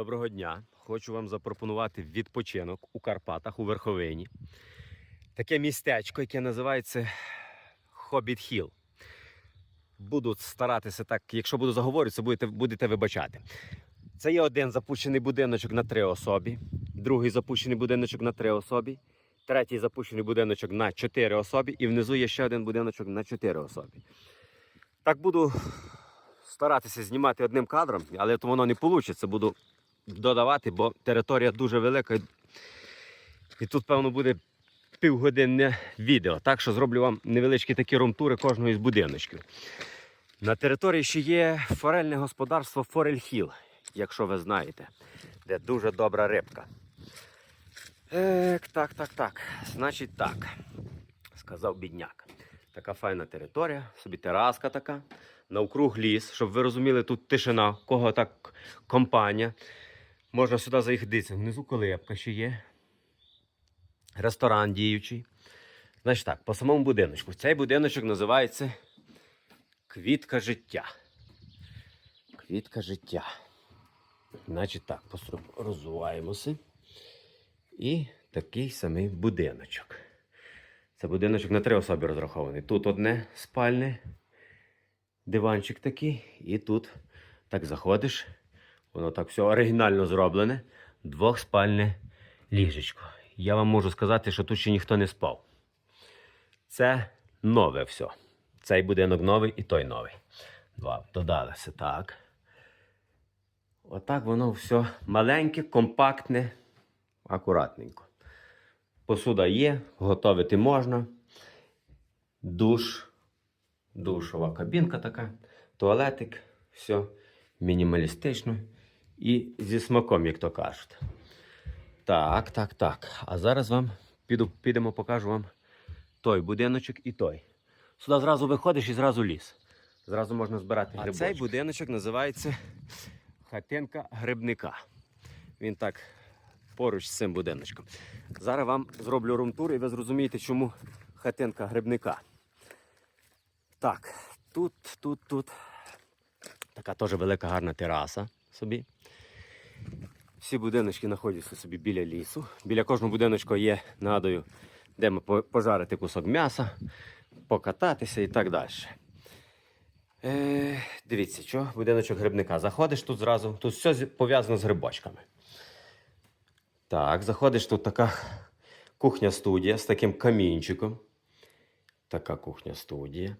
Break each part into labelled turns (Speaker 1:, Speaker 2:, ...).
Speaker 1: Доброго дня! Хочу вам запропонувати відпочинок у Карпатах у Верховині. Таке містечко, яке називається Хобіт Хіл. Буду старатися так, якщо буду заговорюватися, будете, будете вибачати. Це є один запущений будиночок на три особі, другий запущений будиночок на три особі, третій запущений будиночок на чотири особі, і внизу є ще один будиночок на чотири особі. Так буду старатися знімати одним кадром, але то воно не вийде. Буду додавати, бо територія дуже велика. і- тут, певно, буде півгодинне відео. Так що зроблю вам невеличкі такі румтури кожного із будиночків. На території ще є форельне господарство Форельхіл, якщо ви знаєте, де дуже добра рибка. Ек, так, так, так. Значить так, сказав бідняк. Така файна територія, собі тераска така, навкруг ліс, щоб ви розуміли, тут тишина, кого так компанія. Можна сюди заїхати. Внизу колебка ще є. Ресторан діючий. Значить так, по самому будиночку. Цей будиночок називається Квітка життя. Квітка життя. Значить так, розвиваємося. І такий самий будиночок. Це будиночок на три особи розрахований. Тут одне спальне, диванчик такий, і тут так заходиш. Воно так все оригінально зроблене. Двохспальне ліжечко. Я вам можу сказати, що тут ще ніхто не спав. Це нове все. Цей будинок новий і той новий. Два додалося так. Отак воно все маленьке, компактне, акуратненько. Посуда є, готовити можна. Душ, душова кабінка така, туалетик, все мінімалістично і зі смаком, як то кажуть. Так, так, так. А зараз вам піду, підемо, покажу вам той будиночок і той. Сюди зразу виходиш і зразу ліс. Зразу можна збирати грибочки.
Speaker 2: цей
Speaker 1: Цей будиночок називається хатинка грибника. Він так поруч з цим будиночком. Зараз вам зроблю румтур і ви зрозумієте, чому хатинка грибника. Так, тут, тут, тут. Така теж велика гарна тераса собі. Всі будиночки знаходяться собі біля лісу. Біля кожного будиночка є, нагадую, де ми пожарити кусок м'яса, покататися і так далі. Е, дивіться, що будиночок грибника. Заходиш тут зразу, тут все пов'язано з грибочками. Так, заходиш тут така кухня-студія з таким камінчиком. Така кухня-студія,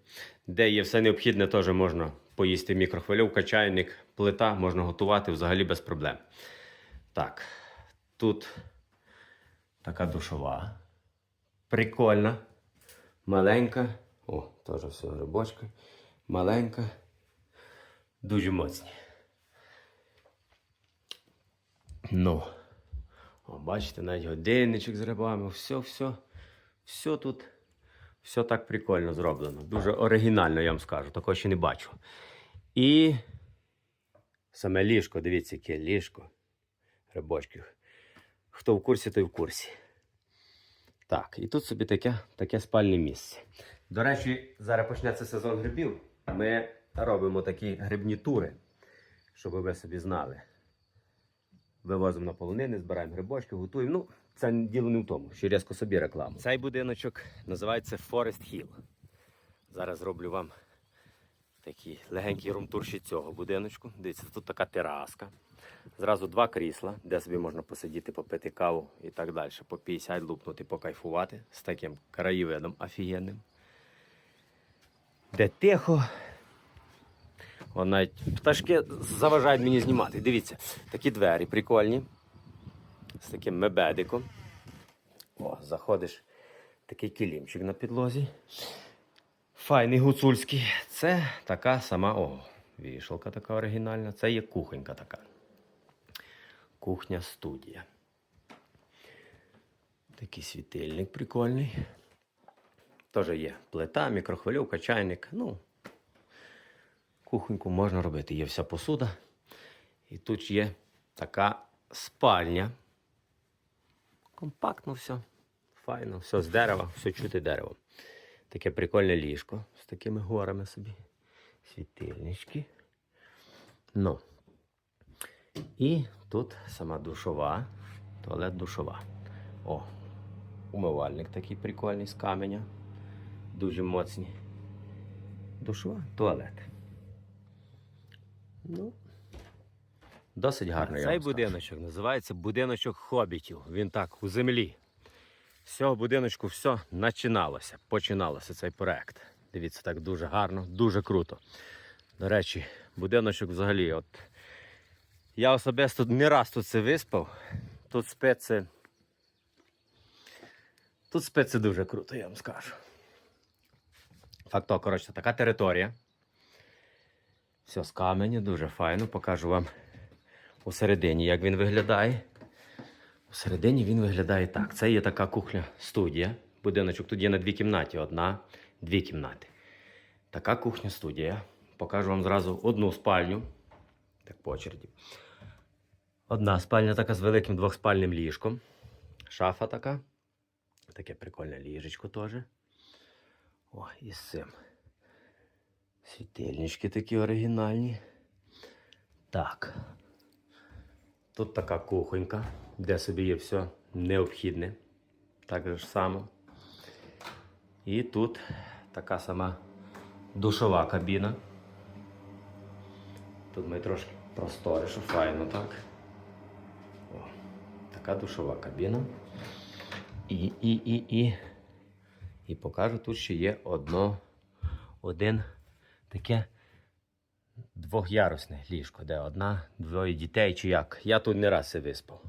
Speaker 1: де є все необхідне, теж можна поїсти мікрохвильовка, чайник, плита, можна готувати взагалі без проблем. Так, тут така душова. Прикольна. Маленька. О, теж все грибочки. Маленька. Дуже моцні. Ну. О, бачите, навіть годинничок з грибами. Все, все. Все тут. Все так прикольно зроблено. Дуже оригінально, я вам скажу. Такого ще не бачу. І саме ліжко, дивіться, яке ліжко грибочків. Хто в курсі, той в курсі. Так, і тут собі таке, таке спальне місце. До речі, зараз почнеться сезон грибів. Ми робимо такі грибні тури, щоб ви собі знали. Вивозимо на полонини, збираємо грибочки, готуємо. Ну, це діло не в тому, що різко собі рекламу. Цей будиночок називається Forest Hill. Зараз зроблю вам такий легенький румтур ще цього будиночку. Дивіться, тут така тераска. Зразу два крісла, де собі можна посидіти, попити каву і так далі. По 50 лупнути, покайфувати з таким краєвидом офігенним. Де тихо. Навіть пташки заважають мені знімати. Дивіться, такі двері прикольні. З таким мебедиком. О, заходиш. Такий килімчик на підлозі. Файний гуцульський. Це така сама. О, вішалка така оригінальна. Це є кухонька така. Кухня студія. Такий світильник прикольний. Теж є плита, мікрохвильовка, чайник. Ну, кухоньку можна робити. Є вся посуда. І тут є така спальня. Компактно все. Файно, все з дерева, все чути дерево. Таке прикольне ліжко з такими горами собі. Світильнички. Ну. І Тут сама душова, туалет душова. О, умивальник такий прикольний з каменя. Дуже моцний. Душова, туалет. Ну, досить гарно. Цей будиночок називається будиночок хобітів. Він так у землі. З цього будиночку все починалося. Починалося цей проект. Дивіться, так дуже гарно, дуже круто. До речі, будиночок взагалі, от я особисто не раз тут це виспав. Тут спеці. Тут спеці дуже круто, я вам скажу. Факт того, коротше, така територія. Все з каменю, дуже файно. Покажу вам усередині, як він виглядає. Усередині він виглядає так. Це є така кухня студія. Будиночок тут є на дві кімнаті. Одна, дві кімнати. Така кухня студія. Покажу вам зразу одну спальню. Так по очереді. Одна спальня така з великим двохспальним ліжком. Шафа така. Таке прикольне ліжечко теж. О, і з цим. Світильнички такі оригінальні. Так. Тут така кухонька, де собі є все необхідне. Так же само. І тут така сама душова кабіна. Тут ми трошки просторіше, файно так. О, така душова кабіна. І, і, і, і. І покажу, тут ще є одно, один таке двохярусне ліжко, де одна, двоє дітей чи як. Я тут не раз це виспав.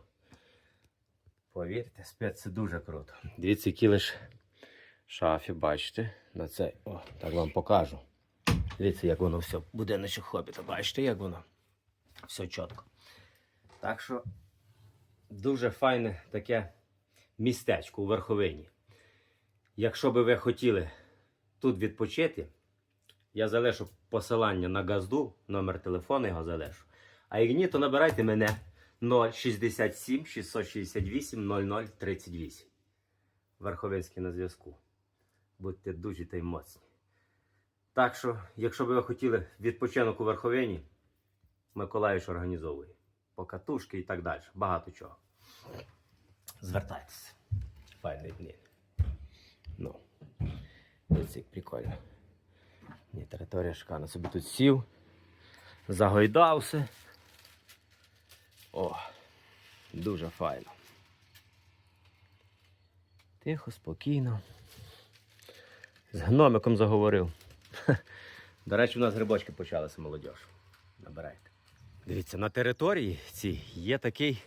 Speaker 1: Повірте, спец це дуже круто. Дивіться, які лише шафі, бачите, на це. О, так вам покажу. Дивіться, як воно все, будиночок хобіта, бачите, як воно? Все чітко. Так що дуже файне таке містечко у верховині. Якщо би ви хотіли тут відпочити, я залишу посилання на газду, номер телефону його залишу. А як ні, то набирайте мене 067 668 0038. Верховинський на зв'язку. Будьте дуже та й моцні. Так що, якщо би ви хотіли відпочинок у Верховині, Миколаївич організовує. Покатушки і так далі. Багато чого. Звертайтеся. Файний дні. Ну, як прикольно. Ні, територія шикарна. Собі тут сів, загойдався. О, дуже файно. Тихо, спокійно. З гномиком заговорив. До речі, у нас грибочки почалися, молодь. Набирайте. Дивіться, на території цій є такий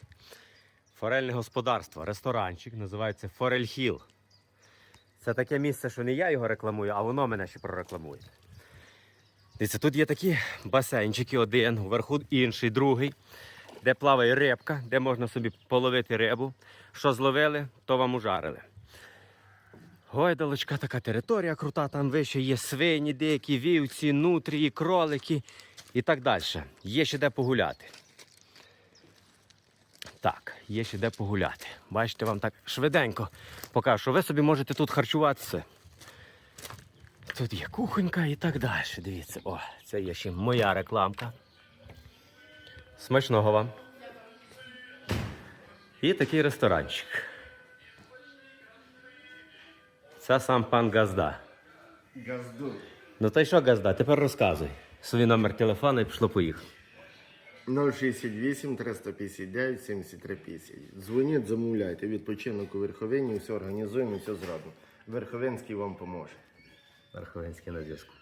Speaker 1: форельне господарство, ресторанчик, називається Форель Хіл. Це таке місце, що не я його рекламую, а воно мене ще прорекламує. Дивіться, тут є такі басейнчики, один, вверху інший, другий, де плаває рибка, де можна собі половити рибу. Що зловили, то вам ужарили. Гойдалочка, така територія крута, там вище є свині, деякі вівці, нутрії, кролики і так далі. Є ще де погуляти. Так, є ще де погуляти. Бачите, вам так швиденько покажу, що ви собі можете тут харчуватися. Тут є кухонька і так далі. Дивіться, о, це є ще моя рекламка. Смачного вам. І такий ресторанчик. Це сам пан Газда.
Speaker 2: Газду.
Speaker 1: Ну та й що Газда? Тепер розказуй. Свій номер телефону і пішло поїхав.
Speaker 2: 068 359 73 50. Дзвоніть, замовляйте. Відпочинок у Верховині, все організуємо, все зробимо. Верховинський вам поможе.
Speaker 1: Верховинський на зв'язку.